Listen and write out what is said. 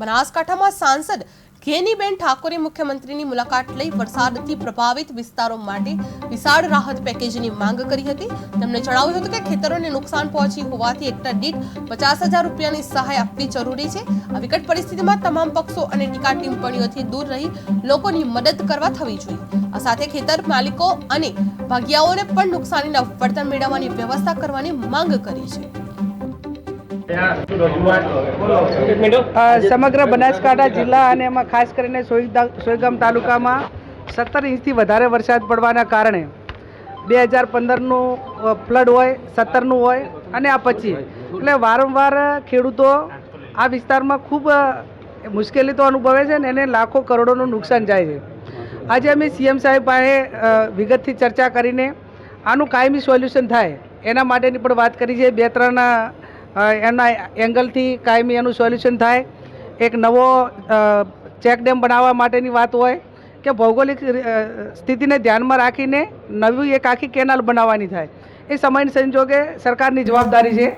બનાસકાંઠામાં સાંસદ ઘેનીબેન ઠાકોરે મુખ્યમંત્રીની મુલાકાત લઈ વરસાદથી પ્રભાવિત વિસ્તારો માટે વિશાળ રાહત પેકેજની માંગ કરી હતી. તેમણે જણાવ્યું હતું કે ખેતરોને નુકસાન પહોંચી હોવાથી હેક્ટર દીઠ પચાસ હજાર રૂપિયાની સહાય આપવી જરૂરી છે. આ વિકટ પરિસ્થિતિમાં તમામ પક્ષો અને ટીકા ટિપ્પણીઓથી દૂર રહી લોકોની મદદ કરવા થવી જોઈએ. આ સાથે ખેતર માલિકો અને ભાગિયાઓને પણ નુકસાનીના વળતર મેળવવાની વ્યવસ્થા કરવાની માંગ કરી છે. સમગ્ર બનાસકાંઠા જિલ્લા અને એમાં ખાસ કરીને સોયગામ તાલુકામાં સત્તર ઇંચથી વધારે વરસાદ પડવાના કારણે બે હજાર પંદરનું ફ્લડ હોય, સત્તરનું હોય અને આ પછી. એટલે વારંવાર ખેડૂતો આ વિસ્તારમાં ખૂબ મુશ્કેલી તો અનુભવે છે ને એને લાખો કરોડોનું નુકસાન જાય છે. આજે અમે સીએમ સાહેબ પાસે વિગતથી ચર્ચા કરીને આનું કાયમી સોલ્યુશન થાય એના માટેની પણ વાત કરી છે. બે ત્રણ એના એંગલથી કાયમી એનું સોલ્યુશન થાય. એક નવો ચેકડેમ બનાવવા માટેની વાત હોય કે ભૌગોલિક સ્થિતિને ધ્યાનમાં રાખીને નવી એક આખી કેનાલ બનાવવાની થાય. એ સમય સંજોગે સરકારની જવાબદારી છે.